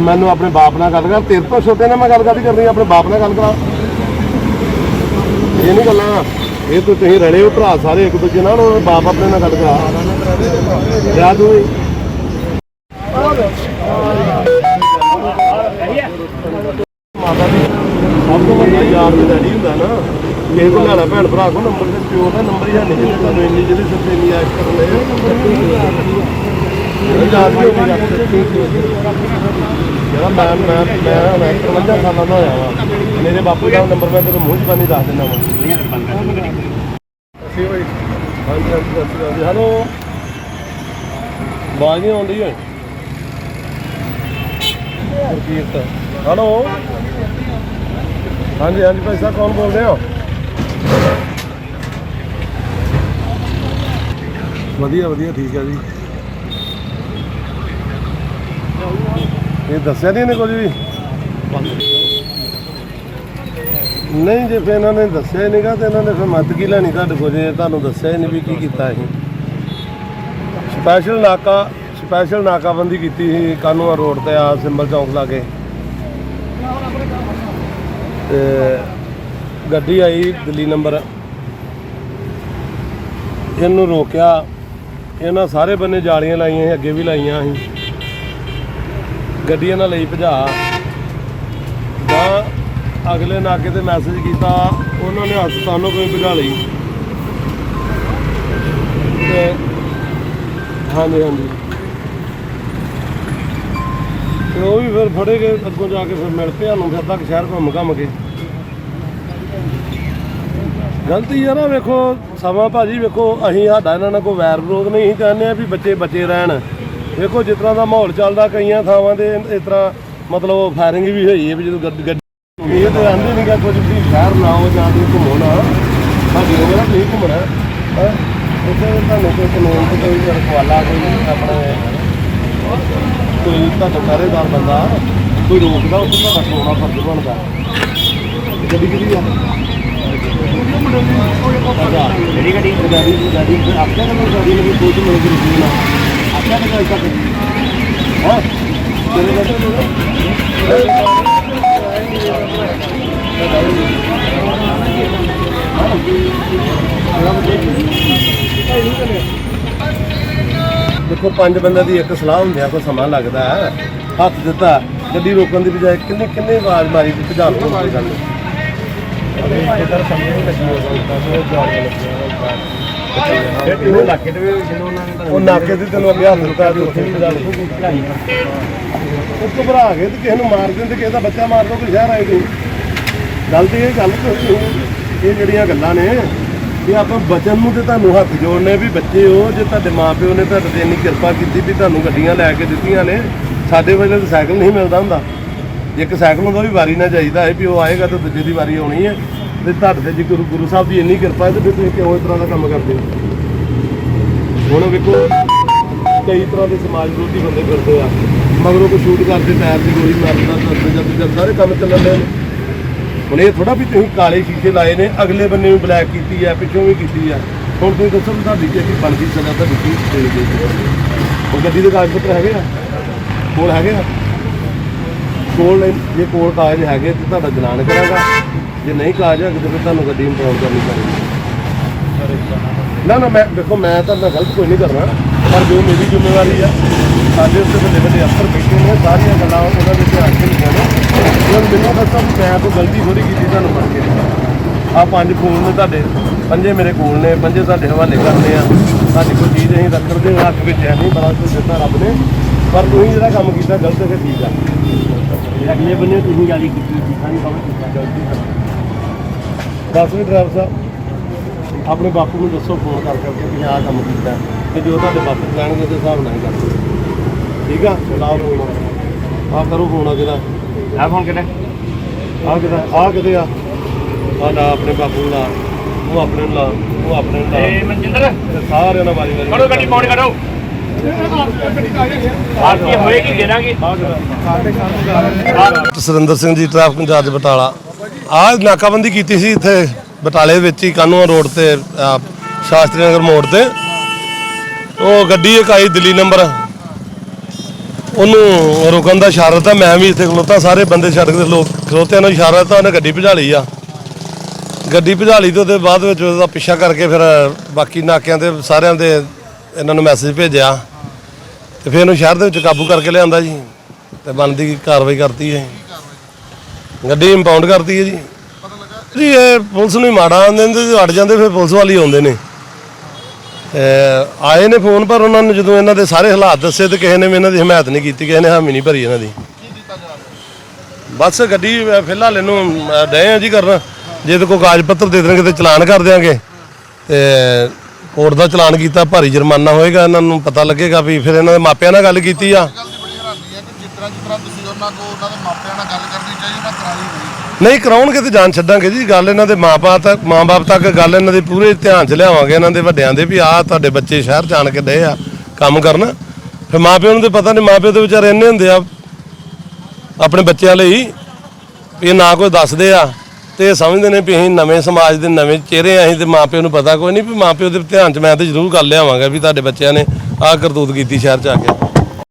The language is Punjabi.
ਮੈਨੂੰ ਆਪਣੇ ਬਾਪ ਨਾਲ ਗੱਲ ਕਰ, ਤੇਰੇ ਤੋਂ ਛੋਟੇ ਨਾਲ ਮੈਂ ਗੱਲ ਕਰਦੀ ਆਪਣੇ ਬਾਪ ਨਾਲ ਗੱਲ ਕਰਾਂ। ਇਹ ਨਹੀਂ ਗੱਲਾਂ, ਇਹ ਤੂੰ ਤੁਸੀਂ ਰਲੇ ਹੋ ਭਰਾ ਸਾਰੇ ਇੱਕ ਦੂਜੇ ਨਾਲ ਬਾਪ ਆਪਣੇ ਨਾਲ ਗੱਲ ਕਰਾ। ਯਾਦ ਹੋਈ ਮਾਤਾ ਦੀ ਸਭ ਤੋਂ ਵੱਡਾ ਯਾਰ ਤੇ ਡੈਡੀ ਹੁੰਦਾ ਨਾ, ਕਿਸੇ ਕੋਲ ਲੈਣਾ ਭੈਣ ਭਰਾ ਕੋਲ ਨੰਬਰ ਤੇ ਪਿਓ ਦਾ ਨੰਬਰ ਹੀ ਹੈ ਨਹੀਂ ਜਿਹਨੇ ਤੁਹਾਨੂੰ ਇੰਨੀ ਜਿਹਦੀ ਸਿਰ ਇੰਨੀ ਕਰਨ ਦੇ ਇਹ ਯਾਦ ਵੀ ਨਹੀਂ ਰੱਖਦੇ ਜਿਹੜਾ ਮੈਂ ਮੈਂ ਮੈਂ ਮੈਂ 53 ਸਾਲਾਂ ਦਾ ਹੋਇਆ ਵਾ ਮੇਰੇ ਬਾਪੂ ਦਾ ਨੰਬਰ ਮੈਂ ਤੈਨੂੰ ਮੂੰਹ ਜ਼ਬਾਨੀ ਦੱਸ ਦਿੰਦਾ ਵਾ। ਅਸੀਂ ਬਈ ਹਾਂਜੀ ਹਾਂਜੀ, ਸਤਿ ਸ਼੍ਰੀ ਅਕਾਲ ਜੀ। ਹੈਲੋ ਆਵਾਜ਼ ਨਹੀਂ ਆਉਂਦੀ ਹੈ ਗੁਰਕੀਰਤ। ਹੈਲੋ ਹਾਂਜੀ ਹਾਂਜੀ ਭਾਈ ਸਾਹਿਬ, ਕੌਣ ਬੋਲ ਰਹੇ ਹੋ? ਵਧੀਆ ਵਧੀਆ, ਠੀਕ ਹੈ ਜੀ। ਇਹ ਦੱਸਿਆ ਨਹੀਂ ਇਹਨੇ ਕੁਝ ਵੀ? ਨਹੀਂ, ਜੇ ਫਿਰ ਇਹਨਾਂ ਨੇ ਦੱਸਿਆ ਹੀ ਨਹੀਂਗਾ, ਤੇ ਇਹਨਾਂ ਨੇ ਫਿਰ ਮੱਤ ਕੀ ਲੈਣੀ ਤੁਹਾਡੇ ਕੋਲ? ਜੇ ਤੁਹਾਨੂੰ ਦੱਸਿਆ ਹੀ ਨਹੀਂ ਵੀ ਕੀ ਕੀਤਾ ਅਸੀਂ। ਸਪੈਸ਼ਲ ਨਾਕਾ ਸਪੈਸ਼ਲ ਨਾਕਾਬੰਦੀ ਕੀਤੀ ਸੀ ਕਾਨੂੰਨ ਰੋਡ ਤੇ ਆ ਸਿੰਬਲ ਚੌਂਕ ਲਾਗੇ ਤੇ ਗੱਡੀ ਆਈ ਦਿੱਲੀ ਨੰਬਰ। ਇਹਨੂੰ ਰੋਕਿਆ। ਇਹਨਾਂ ਸਾਰੇ ਬੰਨੇ ਜਾਲੀਆਂ ਲਾਈਆਂ ਸੀ, ਅੱਗੇ ਵੀ ਲਾਈਆਂ ਸੀ। ਗੱਡੀ ਇਹਨਾਂ ਲਈ ਭਜਾ। ਤਾਂ ਅਗਲੇ ਨਾਕੇ ਤੇ ਮੈਸੇਜ ਕੀਤਾ, ਉਹਨਾਂ ਨੇ ਹਸਪਤਾਲੋਂ ਕੋਈ ਭਜਾ ਲਈ। ਤੇ ਹਾਂਜੀ ਹਾਂਜੀ। ਤੇ ਉਹ ਵੀ ਫਿਰ ਫੜੇ ਗਏ, ਅੱਗੋਂ ਜਾ ਕੇ ਫਿਰ ਮਿਲ ਪਿਆ ਨੂੰ ਫਿਰ ਤੱਕ, ਸ਼ਹਿਰ ਘੁੰਮ ਘੰਮ ਕੇ। ਗਲਤੀ ਯਾਰ ਨਾ ਵੇਖੋ, ਸਮਾਂ ਭਾਜੀ ਵੇਖੋ, ਅਸੀਂ ਸਾਡਾ ਇਹਨਾਂ ਨਾਲ ਕੋਈ ਵੈਰ ਵਿਰੋਧ ਨਹੀਂ, ਅਸੀਂ ਚਾਹੁੰਦੇ ਆ ਵੀ ਬੱਚੇ ਬੱਚੇ ਰਹਿਣ। ਵੇਖੋ, ਜਿਸ ਤਰ੍ਹਾਂ ਦਾ ਮਾਹੌਲ ਚੱਲਦਾ, ਕਈਆਂ ਥਾਵਾਂ ਤੇ ਇਸ ਤਰ੍ਹਾਂ ਮਤਲਬ ਫਾਇਰਿੰਗ ਵੀ ਹੋਈ ਹੈ ਵੀ ਜਦੋਂ ਗੱਡੀ ਇਹ ਤੇ ਆਂਦੇ ਨਹੀਂ ਗਾ ਕੁਝ ਵੀ, ਸ਼ਹਿਰ ਨਾ ਹੋ ਜਾਂ ਤੁਸੀਂ ਘੁੰਮੋ ਨਾ। ਸਾਡੀ ਉਹ ਨਾ ਤੁਸੀਂ ਘੁੰਮਣਾ। ਹੈ? ਉੱਥੇ ਤੁਹਾਨੂੰ ਕੋਈ ਕਾਨੂੰਨ ਤੇ ਕੋਈ ਰਖਵਾਲਾ ਕੋਈ ਆਪਣੇ ਕੋਈ ਤੁਹਾਡਾ ਪਹਿਰੇਦਾਰ ਬੰਦਾ ਕੋਈ ਰੋਕਦਾ ਉਹ ਤੋਂ ਘੱਟ ਹੋਣਾ ਫਰਜ਼ ਬਣਦਾ। ਗੱਡੀ ਕਿਹਦੀ ਆ? ਜਿਹੜੀ ਗੱਡੀ? ਗੱਡੀ ਗੱਡੀ ਆਪਣੇ ਨਾਲ ਗੱਡੀ ਲਈ ਕੋਈ ਤੋਂ ਮਿਲ ਗਈ ਨਾ ਆਪਣੇ ਨਾਲ ਕਰ ਹਾਂ? ਤੇਰੇ ਨਾਲ ਦੇਖੋ ਪੰਜ ਬੰਦਿਆਂ ਦੀ ਇੱਕ ਸਲਾਹ ਹੁੰਦੀ ਆ ਕੋਈ ਸਮਾਂ ਲੱਗਦਾ ਹੈ ਹੱਥ ਦਿੱਤਾ ਗੱਡੀ ਰੋਕਣ ਦੀ ਬਜਾਏ ਕਿੰਨੇ ਕਿੰਨੇ ਆਵਾਜ਼ ਮਾਰੀ ਤੇ ਭਜਾ ਲਓ ਕੋਈ ਗੱਲ ਨਹੀਂ। ਉਹ ਦੇ ਤੇ ਤੈਨੂੰ ਅੱਗੇ ਹੱਥ ਦਿੱਤਾ ਤੇ ਉੱਥੇ ਵੀ ਭਜਾ ਲਈ ਉਹ ਘਬਰਾ ਗਏ ਤੇ ਕਿਸੇ ਨੂੰ ਮਾਰ ਦਿੰਦੇ ਕਿਸੇ ਦਾ ਬੱਚਾ ਮਾਰ ਦੋ ਕੋਈ ਸ਼ਹਿਰ ਆਏ ਕੋਈ ਗੱਲ ਤੇ ਇਹ ਗੱਲ ਤੇ ਇਹ ਜਿਹੜੀਆਂ ਗੱਲਾਂ ਨੇ ਇਹ ਆਪਾਂ ਬਚਨ ਨੂੰ ਤੇ ਤੁਹਾਨੂੰ ਹੱਥ ਜੋੜਨੇ ਵੀ ਬੱਚੇ ਹੋ, ਜੇ ਤੁਹਾਡੇ ਮਾਪਿਓ ਨੇ ਤੁਹਾਡੇ ਤੇ ਇੰਨੀ ਕਿਰਪਾ ਕੀਤੀ ਵੀ ਤੁਹਾਨੂੰ ਗੱਡੀਆਂ ਲੈ ਕੇ ਦਿੱਤੀਆਂ ਨੇ, ਸਾਡੇ ਵੇਲੇ ਤਾਂ ਸਾਈਕਲ ਨਹੀਂ ਮਿਲਦਾ ਹੁੰਦਾ। ਇੱਕ ਸਾਈਕਲ ਹੁੰਦਾ ਵੀ ਵਾਰੀ ਨਾ ਚਾਹੀਦਾ ਹੈ ਵੀ ਉਹ ਆਏਗਾ ਤਾਂ ਦੂਜੇ ਦੀ ਵਾਰੀ ਆਉਣੀ ਹੈ। ਤੇ ਤੁਹਾਡੇ ਤੇ ਜੇ ਗੁਰੂ ਗੁਰੂ ਸਾਹਿਬ ਦੀ ਇੰਨੀ ਕਿਰਪਾ ਹੈ, ਤੇ ਫਿਰ ਤੁਸੀਂ ਕਿਉਂ ਇਸ ਤਰ੍ਹਾਂ ਦਾ ਕੰਮ ਕਰਦੇ ਹੋ? ਹੁਣ ਵੇਖੋ, ਕਈ ਤਰ੍ਹਾਂ ਦੇ ਸਮਾਜ ਵਿਰੋਧੀ ਬੰਦੇ ਫਿਰਦੇ ਆ। ਮਗਰੋਂ ਕੋਈ ਸ਼ੂਟ ਕਰਦੇ ਟਾਇਰ ਦੀ ਗੋਲੀ ਮਾਰਦਾ ਕਰਦੇ ਜਾਂਦੇ ਸਾਰੇ ਕੰਮ ਚੱਲਣ ਦੇ ਹੁਣ ਇਹ ਥੋੜਾ ਵੀ ਤੁਸੀਂ ਕਾਲੇ ਸ਼ੀਸ਼ੇ ਲਾਏ ਨੇ, ਅਗਲੇ ਬੰਨੇ ਵੀ ਬਲੈਕ ਕੀਤੀ ਆ, ਪਿੱਛੋਂ ਵੀ ਕੀਤੀ ਆ। ਹੁਣ ਤੁਸੀਂ ਦੱਸੋ ਵੀ ਤੁਹਾਡੀ ਕੀ ਬਣਦੀ ਸਜ਼ਾ ਤਾਂ ਦਿੱਤੀ ਦੇ ਦੇ ਉਹ ਗੱਡੀ ਦੇ ਕਾਗਜ਼ ਪੱਤਰ ਹੈਗੇ ਆ? ਕੋਲ ਹੈਗੇ ਆ? ਕੋਲ ਨੇ- ਜੇ ਕੋਲ ਕਾਗਜ਼ ਹੈਗੇ ਤੇ ਤੁਹਾਡਾ ਚਲਾਨ ਕਰਾਂਗਾ। ਜੇ ਨਹੀਂ ਕਾਗਜ਼ ਹੈਗੇ ਤੇ ਫਿਰ ਤੁਹਾਨੂੰ ਗੱਡੀ ਇੰਪਾਊਂਡ ਕਰਨੀ ਪੈਣੀ ਨਾ ਨਾ, ਮੈਂ, ਦੇਖੋ, ਮੈਂ ਤਾਂ ਨਾ ਗਲਤ ਕੋਈ ਨਹੀਂ ਕਰਨਾ। ਪਰ ਜੋ ਮੇਰੀ ਜ਼ਿੰਮੇਵਾਰੀ ਆ ਸਾਡੇ ਉੱਤੇ ਵੱਡੇ ਵੱਡੇ ਅਫਸਰ ਬੈਠੇ ਨੇ ਸਾਰੀਆਂ ਗੱਲਾਂ ਉਹਨਾਂ ਦੇ ਧਿਆਨ ਚ ਲਿਖੀਆਂ ਨੇ। ਹੁਣ ਮੈਨੂੰ ਦੱਸੋ ਵੀ ਮੈਂ ਕੋਈ ਗਲਤੀ ਥੋੜੀ ਕੀਤੀ ਤੁਹਾਨੂੰ ਫੜ ਕੇ ਆ ਪੰਜ ਫੋਨ ਨੇ ਤੁਹਾਡੇ ਪੰਜੇ ਮੇਰੇ ਕੋਲ ਨੇ ਪੰਜੇ ਤੁਹਾਡੇ ਹਵਾਲੇ ਕਰਨੇ ਆ। ਸਾਡੀ ਕੋਈ ਚੀਜ਼ ਅਸੀਂ ਰੱਖਣ ਦੇ ਹੱਕ ਵਿੱਚ ਹੈ ਨਹੀਂ ਬੜਾ ਕੁਝ ਦਿੱਤਾ ਰੱਬ ਨੇ। ਪਰ ਤੁਸੀਂ ਜਿਹੜਾ ਕੰਮ ਕੀਤਾ ਗਲਤ ਹੈ ਠੀਕ ਆ। ਅਗਲੇ ਬੰਨੇ ਤੁਸੀਂ ਜਾਲੀ ਕੀਤੀ ਸੀ ਸਾਨੂੰ ਕਹੋ ਕੀਤਾ ਦੱਸ ਵੀ ਡਰਾਈਵਰ ਸਾਹਿਬ ਆਪਣੇ ਬਾਪੂ ਨੂੰ ਦੱਸੋ ਫੋਨ ਕਰ ਕਰਕੇ ਕਿ ਆਹ ਕੰਮ ਕੀਤਾ। ਤੇ ਜੋ ਤੁਹਾਡੇ ਬਾਪੂ ਕਹਿਣਗੇ ਉਹਦੇ ਹਿਸਾਬ ਨਾਲ ਹੀ ਕਰ ਠੀਕ ਆ? ਚਲਾਓ ਫੋਨ ਆ ਕਰੋ ਫੋਨ ਆ ਕਿਹਦਾ ਆ ਫੋਨ ਕਿਹੜਾ? ਆ ਕਿਹਦਾ? ਆ ਕਿਤੇ ਆ? ਆ ਲਾ ਆਪਣੇ ਬਾਪੂ ਨੂੰ ਲਾ ਉਹ ਆਪਣੇ ਨੂੰ ਲਾ ਉਹ ਆਪਣੇ ਨੂੰ ਲਾ। ਏ ਮਨਜਿੰਦਰ? ਤੇ ਸਾਰਿਆਂ ਨਾਲ ਵਾਰੀ ਵਾਰੀ ਕਰੋ ਗੱਡੀ ਪੌਣ ਕਰੋ ਆਰਤੀ ਹੋਏਗੀ ਦੇਣਾਗੇ? ਆ ਕਿਹਦਾ? Surinder Singh ji traffic incharge Batala. ਆ ਨਾਕਾਬੰਦੀ ਕੀਤੀ ਸੀ ਇੱਥੇ ਬਟਾਲੇ ਵਿੱਚ ਹੀ ਕਾਨੂੰਨ ਰੋਡ ਤੇ ਸ਼ਾਸਤਰੀ ਨਗਰ ਮੋੜ ਤੇ। ਉਹ ਗੱਡੀ ਇੱਕ ਦਿੱਲੀ ਨੰਬਰ। ਉਹਨੂੰ ਰੁਕਣ ਦਾ ਇਸ਼ਾਰਾ ਦਿੱਤਾ, ਮੈਂ ਵੀ ਇੱਥੇ ਖਲੋਤਾ, ਸਾਰੇ ਬੰਦੇ ਛੱਡ ਕੇ ਲੋਕ ਖਲੋਤਿਆਂ ਨੂੰ, ਇਸ਼ਾਰਾ ਦਿੱਤਾ, ਉਹਨੇ ਗੱਡੀ ਭਜਾ ਲਈ ਆ। ਗੱਡੀ ਭਜਾ ਲਈ ਤੇ ਉਹਦੇ ਬਾਅਦ ਵਿੱਚ ਉਹਦਾ ਪਿੱਛਾ ਕਰਕੇ ਫਿਰ ਬਾਕੀ ਨਾਕਿਆਂ ਤੇ ਸਾਰਿਆਂ ਦੇ ਇਹਨਾਂ ਨੂੰ ਮੈਸੇਜ ਭੇਜਿਆ। ਤੇ ਫਿਰ ਉਹਨੂੰ ਸ਼ਹਿਰ ਦੇ ਵਿੱਚ ਕਾਬੂ ਕਰਕੇ ਲਿਆਂਦਾ ਜੀ, ਤੇ ਬਣਦੀ ਕਾਰਵਾਈ ਕਰਤੀ ਹੈ ਗੱਡੀ ਇੰਪਾਊਂਡ ਕਰਤੀ ਹੈ ਜੀ। ਜੀ, ਇਹ ਪੁਲਿਸ ਨੂੰ ਹੀ ਮਾੜਾ ਆਉਂਦੇ ਨੇ ਤੇ ਅੜ ਜਾਂਦੇ ਫਿਰ ਪੁਲਿਸ ਵਾਲੀ ਆਉਂਦੇ ਨੇ। ਆਏ ਨੇ ਫੋਨ, ਪਰ ਉਹਨਾਂ ਨੂੰ ਜਦੋਂ ਇਹਨਾਂ ਦੇ ਸਾਰੇ ਹਾਲਾਤ ਦੱਸੇ ਤੇ ਕਿਸੇ ਨੇ ਵੀ ਇਹਨਾਂ ਦੀ ਹਮਾਇਤ ਨਹੀਂ ਕੀਤੀ, ਕਿਸੇ ਨੇ ਹਾਮੀ ਨਹੀਂ ਭਰੀ ਇਹਨਾਂ ਦੀ। ਬਸ ਗੱਡੀ ਫਿਲਹਾਲ ਇਹਨੂੰ ਡਏ ਆ ਜੀ ਕਰਨ। ਜੇ ਤੇ ਕੋਈ ਕਾਗਜ਼ ਪੱਤਰ ਦੇ ਦੇਣਗੇ ਤੇ ਚਲਾਨ ਕਰ ਦਿਆਂਗੇ। ਤੇ ਕੋਰਟ ਦਾ ਚਲਾਨ ਕੀਤਾ, ਭਾਰੀ ਜੁਰਮਾਨਾ ਹੋਏਗਾ, ਇਹਨਾਂ ਨੂੰ ਪਤਾ ਲੱਗੇਗਾ ਵੀ ਫਿਰ ਇਹਨਾਂ ਦੇ ਮਾਪਿਆਂ ਨਾਲ ਗੱਲ ਕੀਤੀ ਆ। ਜਿਸ ਤਰ੍ਹਾਂ ਜਿਸ ਤਰ੍ਹਾਂ ਤੁਸੀਂ ਉਹਨਾਂ ਕੋ ਉਹਨਾਂ ਦੇ ਮਾਪਿਆਂ ਨਾਲ ਗੱਲ ਕਰਨੀ ਚਾਹੀਦੀ, ਉਹਨਾਂ ਕਰਾਈ ਹੋਈ। ਨਹੀਂ, ਕਰਾਉਣਗੇ ਤੇ ਜਾਨ ਛੱਡਾਂਗੇ ਜੀ, ਗੱਲ ਇਹਨਾਂ ਦੇ ਮਾਪੇ ਤੱਕ, ਮਾਂ-ਬਾਪ ਤੱਕ ਗੱਲ ਇਹਨਾਂ ਦੇ ਪੂਰੇ ਧਿਆਨ 'ਚ ਲਿਆਵਾਂਗੇ ਇਹਨਾਂ ਦੇ ਵੱਡਿਆਂ ਦੇ ਵੀ, ਆਹ ਤੁਹਾਡੇ ਬੱਚੇ ਸ਼ਹਿਰ ਜਾਣ ਕੇ ਡਏ ਆ ਕੰਮ ਕਰਨ। ਫਿਰ ਮਾਪਿਆਂ ਨੂੰ ਤੇ ਪਤਾ ਨਹੀਂ, ਮਾਪਿਓ ਦੇ ਵਿਚਾਰੇ ਇੰਨੇ ਹੁੰਦੇ ਆ, ਆਪਣੇ ਬੱਚਿਆਂ ਲਈ, ਵੀ ਇਹ ਨਾ ਕੋਈ ਦੱਸਦੇ ਆ, ਤੇ ਇਹ ਸਮਝਦੇ ਨੇ ਵੀ ਅਸੀਂ ਨਵੇਂ ਸਮਾਜ ਦੇ ਨਵੇਂ ਚਿਹਰੇ ਆ, ਅਸੀਂ ਤੇ ਮਾਪਿਓ ਨੂੰ ਪਤਾ ਕੋਈ ਨਹੀਂ, ਵੀ ਮਾਪਿਓ ਦੇ ਧਿਆਨ 'ਚ ਮੈਂ ਤੇ ਜ਼ਰੂਰ ਗੱਲ ਲਿਆਵਾਂਗਾ ਵੀ ਤੁਹਾਡੇ ਬੱਚਿਆਂ ਨੇ ਆਹ ਕਰਤੂਤ ਕੀਤੀ ਸ਼ਹਿਰ 'ਚ ਆ ਕੇ।